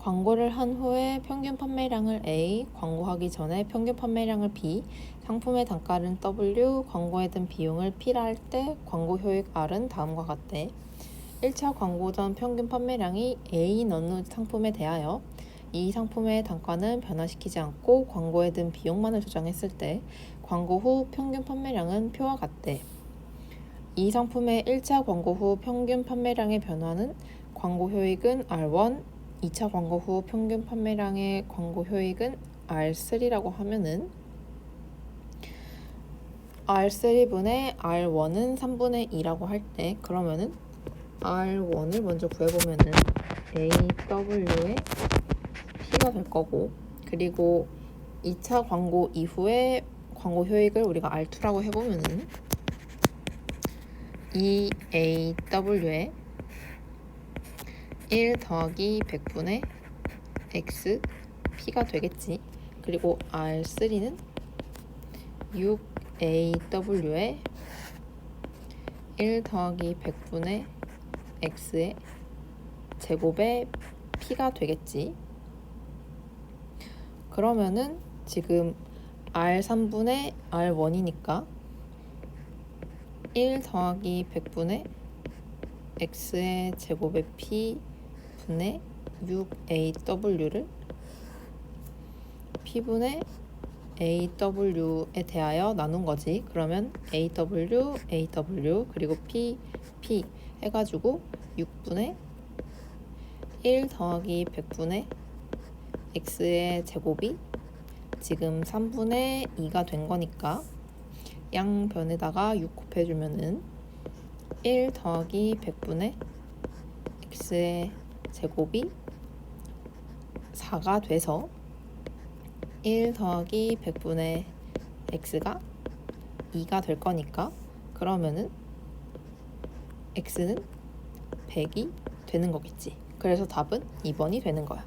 광고를 한 후에 평균 판매량을 A, 광고하기 전에 평균 판매량을 B, 상품의 단가는 W, 광고에 든 비용을 P라 할 때 광고 효익 R은 다음과 같대. 1차 광고 전 평균 판매량이 A인 어느 상품에 대하여 이 상품의 단가는 변화시키지 않고 광고에 든 비용만을 조정했을 때 광고 후 평균 판매량은 표와 같대. 이 상품의 1차 광고 후 평균 판매량의 변화는 광고 효익은 R1, 2차 광고 후 평균 판매량의 광고 효익은 R3라고 하면은 R3분의 R1은 3분의 2라고 할 때 그러면은 R1을 먼저 구해보면은 AW의 P가 될 거고 그리고 2차 광고 이후에 광고 효익을 우리가 R2라고 해보면은 EAW의 1 더하기 100분의 X P가 되겠지. 그리고 R3는 6AW의 1 더하기 100분의 X의 제곱의 P가 되겠지. 그러면은 지금 R3분의 R1이니까 1 더하기 100분의 x의 제곱의 p 분의 6aw를 p분의 aw에 대하여 나눈 거지. 그러면 aw, aw 그리고 p, p 해가지고 6분의 1 더하기 100분의 x의 제곱이 지금 3분의 2가 된 거니까 양변에다가 6 곱해주면은 1 더하기 100분의 x의 제곱이 4가 돼서 1 더하기 100분의 x가 2가 될 거니까 그러면은 x는 100이 되는 거겠지. 그래서 답은 2번이 되는 거야.